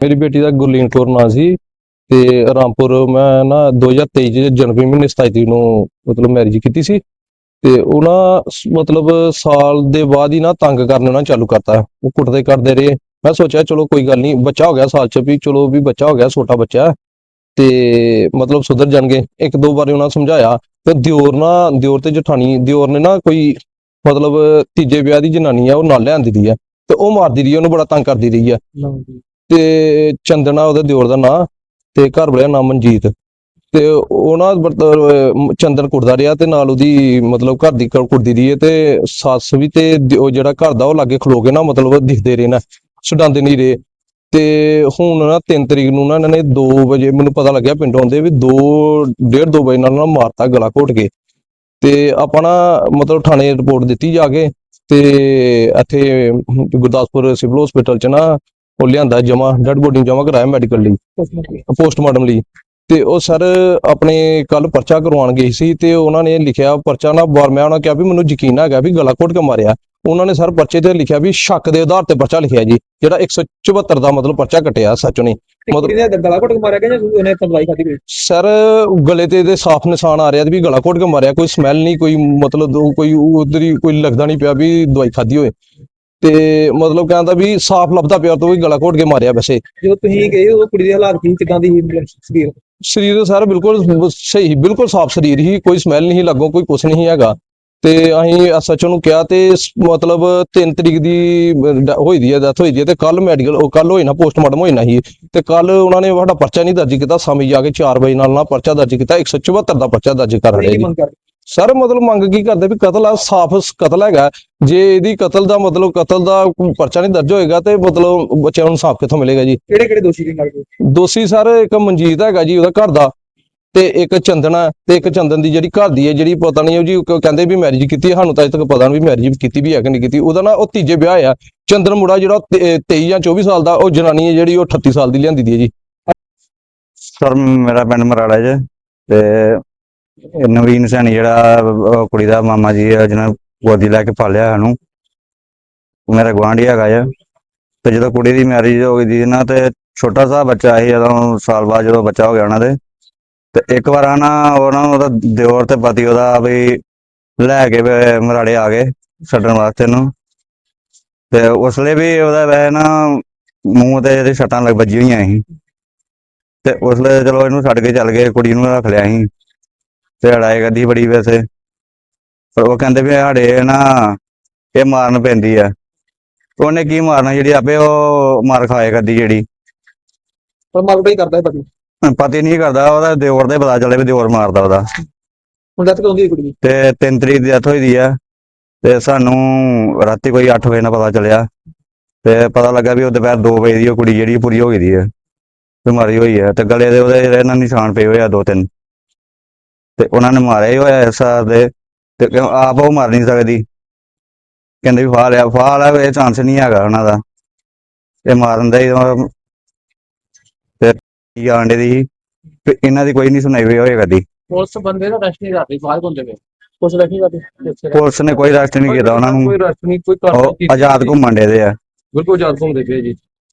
ਮੇਰੀ ਬੇਟੀ ਦਾ ਗੁਰਲੀਨ ਕੌਰ ਨਾਂ ਸੀ ਤੇ ਰਾਮਪੁਰ ਮੈਂ ਨਾ 2023 ਚ ਜਨਵਰੀ ਮਹੀਨੇ 27 ਤਰੀਕ ਨੂੰ ਮਤਲਬ ਮੈਰਿਜ ਕੀਤੀ ਸੀ ਤੇ ਉਹਨਾਂ ਮਤਲਬ ਸਾਲ ਦੇ ਬਾਅਦ ਹੀ ਨਾ ਤੰਗ ਕਰਨਾ ਨਾ ਚਾਲੂ ਕਰਤਾ। ਉਹ ਕੁੱਟਦੇ ਕਰਦੇ ਰਹੇ। ਮੈਂ ਸੋਚਿਆ ਚਲੋ ਕੋਈ ਗੱਲ ਨਹੀਂ ਬੱਚਾ ਹੋ ਗਿਆ ਸਾਲ ਚ ਵੀ ਚਲੋ ਵੀ ਬੱਚਾ ਹੋ ਗਿਆ ਛੋਟਾ ਬੱਚਾ। ਤੇ ਮਤਲਬ ਸੁਧਰ ਜਾਣਗੇ। ਇੱਕ ਦੋ ਵਾਰੀ ਉਹਨਾਂ ਸਮਝਾਇਆ। ਤੇ ਦਿਓਰ ਨਾ ਦਿਓਰ ਤੇ ਜਠਾਣੀ ਦਿਓਰ ਨੇ ਨਾ ਕੋਈ ਮਤਲਬ ਤੀਜੇ ਵਿਆਹ ਦੀ ਜਨਾਨੀ ਆ ਉਹ ਨਾਲ ਲਿਆਂਦੀ ਦੀ ਆ। ਤੇ ਉਹ ਮਾਰਦੀ ਰਹੀ ਆ, ਉਹਨੂੰ ਬੜਾ ਤੰਗ ਕਰਦੀ ਰਹੀ ਆ। ਤੇ ਚੰਦਨਾ ਉਹਦੇ ਦਿਓਰ ਦਾ ਨਾਂ ਤੇ ਘਰ ਵਾਲਿਆ ਨਾਮ ਮਨਜੀਤ। ਤੇ ਉਹ ਨਾ ਚੰਦਨ ਕੁੱਟਦਾ ਰਿਹਾ ਤੇ ਨਾਲ ਉਹਦੀ ਮਤਲਬ ਘਰ ਦੀ ਕ- ਕੁੱਟਦੀ ਰਹੀ ਹੈ ਤੇ ਸੱਸ ਵੀ ਤੇ ਉਹ ਜਿਹੜਾ ਘਰ ਦਾ ਉਹ ਲਾਗੇ ਖਲੋ ਕੇ ਨਾ ਮਤਲਬ ਦਿਖਦੇ ਰਹੇ ਨਾ ਛਡਾਉਂਦੇ ਨਹੀਂ ਰਹੇ। ਤੇ ਹੁਣ ਨਾ 3 ਤਰੀਕ ਨੂੰ ਨਾ ਇਹਨਾਂ ਨੇ 2 ਵਜੇ ਮੈਨੂੰ ਪਤਾ ਲੱਗਿਆ ਪਿੰਡੋਂ ਆਉਂਦੇ ਵੀ 2 1:30 2 ਵਜੇ ਨਾਲ ਨਾ ਮਾਰਤਾ ਗਲਾ ਘੋਟ ਕੇ। ਤੇ ਆਪਾਂ ਨਾ ਮਤਲਬ ਥਾਣੇ ਰਿਪੋਰਟ ਦਿੱਤੀ ਜਾ ਕੇ ਤੇ ਇੱਥੇ ਗੁਰਦਾਸਪੁਰ ਸਿਵਲ ਹਸਪੀਟਲ ਚ ਨਾ ਉਹ ਲਿਆਂਦਾ ਜਮਾ ਡੈਡ ਬੋਡੀ ਜਮਾ ਕਰਾਇਆ ਮੈਡੀਕਲ ਲਈ ਪੋਸਟਮਾਰਟਮ ਲਈ। ਤੇ ਉਹ ਸਰ ਆਪਣੇ ਕੱਲ ਪਰਚਾ ਕਰਵਾਉਣ ਗਏ ਸੀ ਤੇ ਉਹਨਾਂ ਨੇ ਲਿਖਿਆ ਪਰਚਾ ਨਾ ਬਾਰ ਮੈਂ ਉਹਨਾਂ ਕਿਹਾ ਵੀ ਮੈਨੂੰ ਯਕੀਨ ਹੈਗਾ ਵੀ ਗਲਾ ਘੋਟ ਕੇ ਮਾਰਿਆ। ਉਹਨਾਂ ਨੇ ਸਰ ਪਰਚੇ ਤੇ ਲਿਖਿਆ ਵੀ ਸ਼ੱਕ ਦੇ ਆਧਾਰ ਤੇ ਪਰਚਾ ਲਿਖਿਆ ਜੀ ਜਿਹੜਾ 174 ਦਾ ਮਤਲਬ ਪਰਚਾ ਕੱਟਿਆ ਸੱਚ ਨੇ ਮਤਲਬ- ਗਲਾ ਘੁੱਟ ਕੇ ਮਾਰਿਆ ਗਿਆ ਜਾਂ ਉਹਨੇ ਤਲਵਾਈ ਖਾਦੀ ਕੋਈ ਸਰ ਗਲੇ ਤੇ ਇਹਦੇ ਸਾਫ਼ ਨਿਸ਼ਾਨ ਆ ਰਿਹਾ ਵੀ ਗਲਾ ਘੋਟ ਕੇ ਮਾਰਿਆ ਕੋਈ ਸਮੈਲ ਨਹੀਂ ਕੋਈ ਮਤਲਬ ਕੋਈ ਉਧਰ ਹੀ ਕੋਈ ਲੱਗਦਾ ਨਹੀਂ ਪਿਆ ਵੀ ਦਵਾਈ ਖਾਦੀ ਹੋਏ ਤੇ ਮਤਲਬ ਕਹਿੰਦਾ ਵੀ ਸਾਫ਼ ਲੱਭਦਾ ਪਿਆ ਤੋਂ ਵੀ ਗਲਾ ਘੋਟ ਕੇ ਮਾਰਿਆ ਵੈਸੇ। ਜਦੋਂ ਤੁਸੀਂ ਗਏ ਉਹ ਕੁੜੀ ਦੇ ਹਾਲਾਤ ਕੀ ਕਿਦਾਂ ਦੀ ਸੀ? ਸਰੀਰ? ਸਰੀਰ ਸਰ ਬਿਲਕੁਲ ਸਹੀ ਬਿਲਕੁਲ ਸਾਫ਼ ਸਰੀਰ ਹੀ ਕੋਈ ਸਮੈਲ ਨਹੀਂ ਲੱਗੋ ਕੋਈ ਕੁਛ ਨਹੀਂ ਹੈਗਾ। ਤੇ ਅਸੀਂ ਐਸਐਚਓ ਨੂੰ ਕਿਹਾ ਤੇ ਮਤਲਬ 3 ਤਰੀਕ ਦੀ ਹੋਈ ਦੀ ਹੈ ਡੈਥ ਹੋਈ ਦੀ ਹੈ ਤੇ ਕੱਲ ਮੈਡੀਕਲ ਉਹ ਕੱਲ ਹੋਈ ਨਾ ਪੋਸਟਮਾਰਟਮ ਹੋਈ ਨਾ ਸੀ। ਤੇ ਕੱਲ ਉਹਨਾਂ ਨੇ ਸਾਡਾ ਪਰਚਾ ਨਹੀਂ ਦਰਜ ਕੀਤਾ ਸਮਝ ਜਾ ਕੇ 4 ਵਜੇ ਨਾਲ ਨਾ ਪਰਚਾ ਦਰਜ ਕੀਤਾ 174 ਦਾ ਪਰਚਾ ਦਰਜ ਕਰ ਰਿਹਾ ਜੀ। ਸਰ ਮਤਲਬ ਮੰਗ ਕੀ ਕਰਦੇ ਵੀ ਕਤਲ ਆ ਸਾਫ਼ ਕਤਲ ਹੈਗਾ। ਜੇ ਇਹਦੀ ਕਤਲ ਦਾ ਮਤਲਬ ਕਤਲ ਦਾ ਪਰਚਾ ਨਹੀਂ ਦਰਜ ਹੋਏਗਾ ਤੇ ਮਤਲਬ ਬੱਚਿਆਂ ਨੂੰ ਇਨਸਾਫ ਕਿੱਥੋਂ ਮਿਲੇਗਾ ਜੀ? ਕਿਹੜੇ ਕਿਹੜੇ ਦੋਸ਼ੀ ਕੀ ਲੱਗਦੇ ਦੋਸ਼ੀ ਸਰ ਇੱਕ ਮਨਜੀਤ ਹੈਗਾ ਜੀ ਉਹਦਾ ਘਰ ਦਾ ਤੇ ਇੱਕ ਚੰਦਨਾ ਤੇ ਇੱਕ ਚੰਦਨ ਦੀ ਜਿਹੜੀ ਘਰ ਦੀ ਹੈ ਜਿਹੜੀ ਪਤਾ ਨਹੀਂ ਉਹ ਜੀ ਕਹਿੰਦੇ ਵੀ ਮੈਰਿਜ ਕੀਤੀ ਹੈ ਸਾਨੂੰ ਤਾਂ ਅਜੇ ਤੱਕ ਪਤਾ ਨਹੀਂ ਵੀ ਮੈਰਿਜ ਕੀਤੀ ਵੀ ਹੈ ਕਿ ਨਹੀਂ ਕੀਤੀ। ਉਹਦਾ ਨਾ ਉਹ ਤੀਜੇ ਵਿਆਹ ਆ। ਚੰਦਨ ਮੁੰਡਾ ਜਿਹੜਾ 23 ਜਾਂ 24 ਸਾਲ ਦਾ ਉਹ ਜਨਾਨੀ ਹੈ ਜਿਹੜੀ ਉਹ 38 ਸਾਲ ਦੀ ਲਿਆਂਦੀ ਦੀ ਹੈ ਜੀ। ਸਰ ਮੇਰਾ ਪਿੰਡ ਮਰਾੜਾ ਜੇ ਤੇ ਇਹ ਨਵੀਨ ਸੈਣੀ ਜਿਹੜਾ ਉਹ ਕੁੜੀ ਦਾ ਮਾਮਾ ਜੀ ਆ, ਜਿਹਨੇ ਗੋਦੀ ਲੈ ਕੇ ਪਾਲਿਆ ਸਾਨੂੰ। ਉਹ ਮੇਰਾ ਗੁਆਂਢੀ ਹੈਗਾ ਆ। ਤੇ ਜਦੋਂ ਕੁੜੀ ਦੀ ਮੈਰਿਜ ਹੋ ਗਈ ਦੀ ਨਾ, ਤੇ ਛੋਟਾ ਸਾ ਬੱਚਾ ਸੀ, ਜਦੋਂ ਸਾਲ ਬਾਅਦ ਜਦੋਂ ਬੱਚਾ ਹੋ ਗਿਆ ਉਹਨਾਂ ਦੇ। ਤੇ ਇੱਕ ਵਾਰ ਨਾ ਉਹਨਾਂ ਨੂੰ ਉਹਦਾ ਦਿਓਰ ਤੇ ਪਤੀ ਉਹਦਾ ਵੀ ਲੈ ਕੇ ਵੀ ਮਰਾੜੇ ਆ ਗਏ ਛੱਡਣ ਵਾਸਤੇ ਨੂੰ। ਤੇ ਉਸਲੇ ਵੀ ਉਹਦਾ ਵੈਸੇ ਨਾ ਮੂੰਹ ਤੇ ਇਹਦੇ ਸੱਟਾਂ ਲੱਗ ਵੱਜੀ ਹੋਈਆਂ ਸੀ। ਤੇ ਉਸ ਚਲੋ ਇਹਨੂੰ ਛੱਡ ਕੇ ਚੱਲ ਗਏ, ਕੁੜੀ ਨੂੰ ਰੱਖ ਲਿਆ ਸੀ। ਤੇ ਲੜਾਈ ਕਰਦੀ ਬੜੀ ਵੈਸੇ। ਪਰ ਉਹ ਕਹਿੰਦੇ ਵੀ ਸਾਡੇ ਨਾ ਇਹ ਮਾਰਨ ਪੈਂਦੀ ਆ। ਉਹਨੇ ਕੀ ਮਾਰਨਾ ਜਿਹੜੀ ਆਪੇ ਉਹ ਮਾਰ ਖਾਏ ਕਰਦੀ ਜਿਹੜੀ। ਪਰ ਮਾਰਦਾ ਹੀ ਕਰਦਾ ਹੈ ਪਤੀ। ਪਤੀ ਨਹੀਂ ਕਰਦਾ ਉਹਦਾ ਦਿਓਰ ਦੇ ਪਤਾ ਚੱਲੇ ਵੀ ਦਿਓਰ ਮਾਰਦਾ ਉਹਦਾ। ਹੁਣ ਡੈਥ ਕਦੋਂ ਦੀ ਹੋਈ ਕੁੜੀ ਦੀ? ਤੇ 3 ਤਰੀਕ ਦੀ ਡੈਥ ਹੋਈ ਦੀ ਆ। ਤੇ ਸਾਨੂੰ ਰਾਤੀ ਕੋਈ 8 ਵਜੇ ਨਾਲ ਪਤਾ ਚੱਲਿਆ। ਤੇ ਪਤਾ ਲੱਗਾ ਵੀ ਉਹ ਦੁਪਹਿਰ 2 ਵਜੇ ਦੀ ਉਹ ਕੁੜੀ ਜਿਹੜੀ ਪੂਰੀ ਹੋ ਗਈ ਦੀ ਆ। ਬਿਮਾਰੀ ਹੋਈ ਆ। ਤੇ ਗਲੇ ਦੇ ਉਹਦੇ ਜਿਹੜੇ ਨਿਸ਼ਾਨ ਪਏ ਹੋਏ ਆ ਦੋ ਤਿੰਨ। ਤੇ ਉਹਨਾਂ ਨੇ ਮਾਰਿਆ ਹੀ ਹੋਇਆ ਇਸ ਦੇ ਤੇ ਕਿਉਂ ਆਪ ਉਹ ਮਰ ਨਹੀਂ ਸਕਦੀ। ਕਹਿੰਦੇ ਵੀ ਫਾਹ ਲਿਆ ਫਾਹ ਲਿਆ ਇਹ ਚਾਂਸ ਨਹੀਂ ਹੈਗਾ ਉਹਨਾਂ ਦਾ। ਇਹ ਮਾਰਨ ਦਾ ਹੀ ਉਹ- ਤੇ ਕੀ ਆਂਡੇ ਦੀ ਤੇ ਇਹਨਾਂ ਦੀ ਕੋਈ ਨਹੀਂ ਸੁਣਾਈ ਹੋਈ ਹੋਏ ਕਦੀ। ਪੁਲਿਸ ਬੰਦੇ ਦਾ ਰੈਸਟ ਨਹੀਂ ਕਰਦੀ ਬਾਹਰ ਹੁੰਦੇ ਵੇ ਪੁਲਿਸ ਰੈਸਟ ਨਹੀਂ ਪੁਲਿਸ ਨੇ ਕੋਈ ਰੈਸਟ ਨਹੀਂ ਕੀਤਾ ਉਹਨਾਂ ਨੂੰ। ਕੋਈ ਰਸਤ ਨਹੀਂ ਕੋਈ ਉਹ ਆਜ਼ਾਦ ਘੁੰਮਣ ਦੇ ਦੇ ਆ। ਬਿਲਕੁਲ ਆਜ਼ਾਦ ਘੁੰਮਦੇ ਪਏ ਜੀ।